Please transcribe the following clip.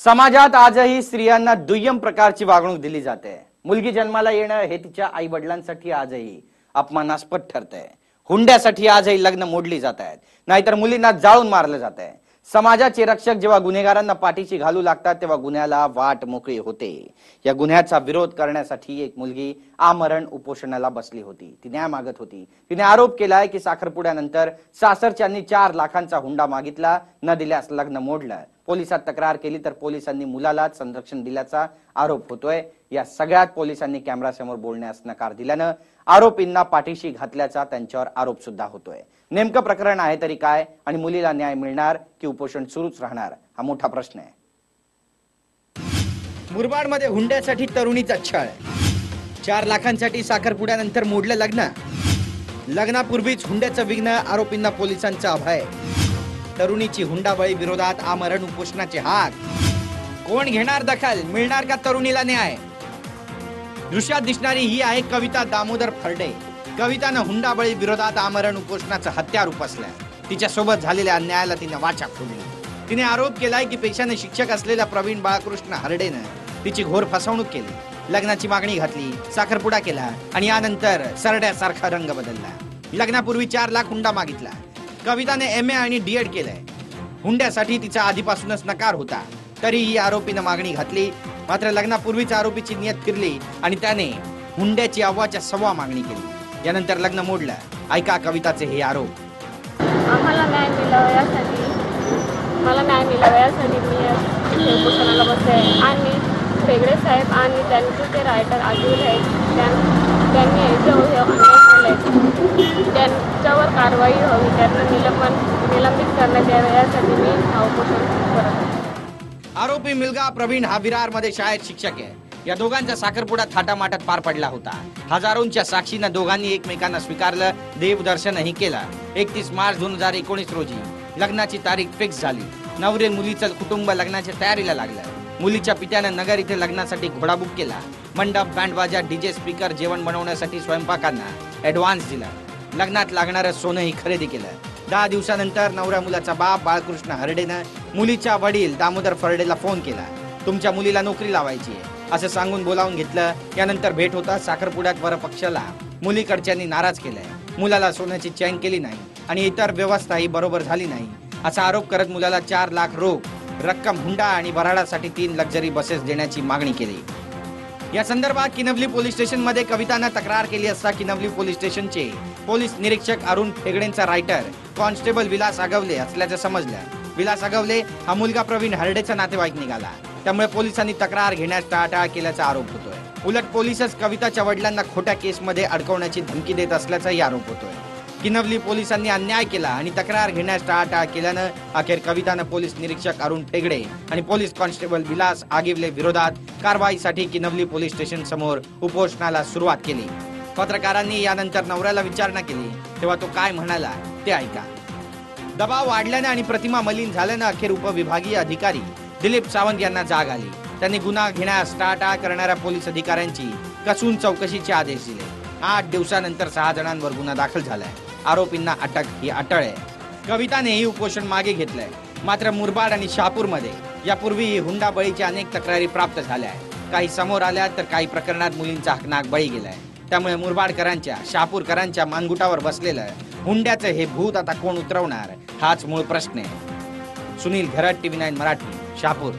समाजात आजही स्त्रियांना दुय्यम प्रकारची वागणूक दिली जाते. मुलगी जन्माला येणं हे तिच्या आई वडिलांसाठी आजही अपमानास्पद ठरतंय. हुंड्यासाठी आजही लग्न मोडली जात आहेत नाहीतर मुलींना जाळून मारलं जात आहे समाजाचे रक्षक जेव्हा गुन्हेगारांना पाठीशी घालू लागतात तेव्हा गुन्ह्याला वाट मोकळी होते. या गुन्ह्याचा विरोध करण्यासाठी एक मुलगी आमरण उपोषणाला बसली होती. ती न्याय मागत होती. तिने आरोप केलाय की साखरपुड्यानंतर सासरच्यांनी चार लाखांचा हुंडा मागितला न दिल्यास लग्न मोडलं. पोलिसात तक्रार केली तर पोलिसांनी मुलालाच संरक्षण दिल्याचा आरोप होतोय. या सगळ्यात पोलिसांनी कॅमेरासमोर बोलण्यास नकार दिल्यानं आरोपींना पाठीशी घातल्याचा त्यांच्यावर आरोप सुद्धा होतोय. नेमकं प्रकरण आहे तरी काय आणि मुलीला न्याय मिळणार की उपोषण सुरूच राहणार हा मोठा प्रश्न आहे. मुरबाडमध्ये हुंड्यासाठी तरुणीचा छळ. चार लाखांसाठी साखरपुड्यानंतर मोडलं लग्न. लग्नापूर्वीच हुंड्याचं विघ्न आरोपींना पोलिसांचा अभय. तरुणीची हुंडाबळी विरोधात आमरण उपोषणाचे हात कोण घेणार दखल? मिळणार का तरुणीला न्याय? दृश्यात दिसणारी ही आहे कविता दामोदर फर्डे. कवितानं हुंडाबळी विरोधात आमरण उपोषणाचं हत्यार उपसलंय तिच्या सोबत झालेल्या अन्यायाला तिने वाचा खोली. तिने आरोप केलाय की पेशाने शिक्षक असलेल्या प्रवीण बाळकृष्ण हरडेनं तिची घोर फसवणूक केली. लग्नाची मागणी घातली साखरपुडा केला आणि यानंतर सरड्यासारखा रंग बदलला. लग्नापूर्वी चार लाख हुंडा मागितला. कविताने एम ए आणि डी एड केलंय. हुंड्यासाठी तिचा आधीपासूनच नकार होता. तरीही आरोपीनं मागणी घातली. मात्र लग्नापूर्वीच आरोपीची नियत फिरली आणि त्याने हुंड्याची अव्वाच्या सव्वा मागणी केली. यानंतर लग्न मोडलं. ऐका कविताचे हे आरोप. आम्हाला न्याय मिळावा यासाठी. मला न्याय मिळावा यासाठी मी उपोषणाला बसले आणि वेगळे साहेब आणि त्यांचे ते रायटर आदिल आहेत त्यांनी याच्यावर त्यांच्यावर कारवाई हवी त्यांना निलंबन निलंबित करण्यात यावे यासाठी मी उपोषण करत आरोपी मुलगा प्रवीण हा विरारमध्ये शाळेत शिक्षक आहे. या दोघांचा साखरपुडा थाटामाटात पार पडला होता. हजारोंच्या साक्षीनं दोघांनी एकमेकांना स्वीकारलं देवदर्शनही केलं. एकतीस मार्च दोन हजार एकोणीस रोजी लग्नाची तारीख फिक्स झाली. नवरे मुलीचं कुटुंब लग्नाच्या तयारीला लागलं. मुलीच्या पित्यानं नगर इथे लग्नासाठी घोडा बुक केला. मंडप बँडबाजा डीजे स्पीकर जेवण बनवण्यासाठी स्वयंपाकांना ऍडव्हान्स दिला. लग्नात लागणारं सोनंही खरेदी केलं. दहा दिवसानंतर नवऱ्या मुलाचा बाप बाळकृष्ण हरडेनं मुलीच्या वडील दामोदर फरडेला फोन केला. तुमच्या मुलीला नोकरी लावायची असं सांगून बोलावून घेतलं. यानंतर भेट होता साखरपुड्यात वर पक्षाला मुलीकडच्यांनी नाराज केलाय. मुलाला सोन्याची चैन केली नाही आणि इतर व्यवस्थाही बरोबर झाली नाही. असा आरोप करत मुलाला चार लाख रोख रक्कम हुंडा आणि वराडासाठी तीन लक्झरी बसेस देण्याची मागणी केली. या संदर्भात किनवली पोलीस स्टेशनमध्ये कवितानं तक्रार केली असता किनवली पोलीस स्टेशनचे पोलीस निरीक्षक अरुण फेगडेंचा रायटर कॉन्स्टेबल विलास आगवले असल्याचं समजलं. विलास आगवले हा मुलगा प्रवीण हरडेचा नातेवाईक निघाला. त्यामुळे पोलिसांनी तक्रार घेण्यास टाळाटाळ केल्याचा आरोप होतोय. उलट पोलीसच कविताच्या वडिलांना खोट्या केसमध्ये अडकवण्याची धमकी देत असल्याचाही आरोप होतोय. किनवली पोलिसांनी अन्याय केला आणि तक्रार घेण्यास टाळाटाळ केल्यानं अखेर कवितानं पोलीस निरीक्षक अरुण फेगडे आणि पोलीस कॉन्स्टेबल विलास आगिवले विरोधात कारवाईसाठी किनवली पोलीस स्टेशन समोर उपोषणाला सुरुवात केली. पत्रकारांनी यानंतर नवऱ्याला विचारणा केली. तेव्हा तो काय म्हणाला ते ऐका. दबाव वाढल्याने आणि प्रतिमा मलिन झाल्यानं अखेर उपविभागीय अधिकारी दिलीप सावंत यांना जाग आली. त्यांनी गुन्हा घेण्यास टाळाटाळ करणाऱ्या पोलीस अधिकाऱ्यांची कसून चौकशीचे आदेश दिले. आठ दिवसानंतर सहा जणांवर गुन्हा दाखल झालाय. आरोपींना अटक ही अटळ आहे. कवितानेही उपोषण मागे घेतलंय. मात्र मुरबाड आणि शहापूरमध्ये यापूर्वी हुंडाबळीच्या अनेक तक्रारी प्राप्त झाल्या आहेत. काही समोर आल्या तर काही प्रकरणात मुलींचा हकनाक बळी गेलाय. त्यामुळे मुरबाडकरांच्या शहापूरकरांच्या मानगुटावर बसलेलं हुंड्याचं हे भूत आता कोण उतरवणार? हाच मूळ प्रश्न आहे. Sunil Gharat TV nine Marathi Shahapur